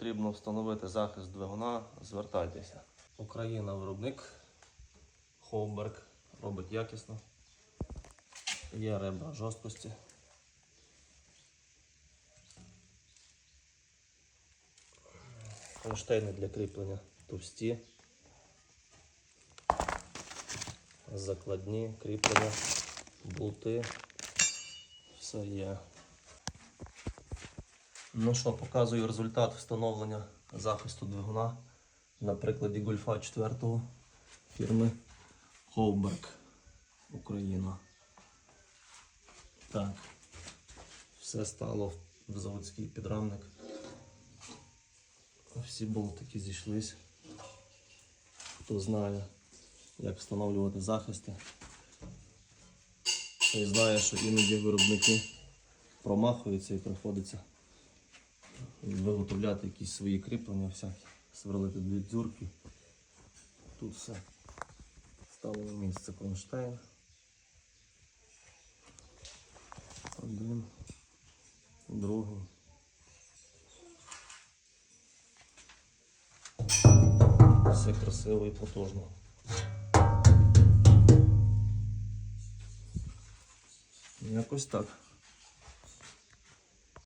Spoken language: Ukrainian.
потрібно встановити захист двигуна, звертайтеся. Україна виробник. Ховберг робить якісно. Є ребра жорсткості. Кронштейни для кріплення товсті. Закладні, кріплення, болти. Все є. Ну що, показую результат встановлення захисту двигуна на прикладі гольфа 4 фірми Ховберг Україна. Так, все стало в заводський підрамник. Всі болтики зійшлись. Хто знає, як встановлювати захисти. І знає, що іноді виробники промахуються і приходиться виготовляти якісь свої кріплення, всякі, сверлити дві дзюрки. Тут все стало на місце кронштейн. Один, другий. Все красиво і потужно. Якось так.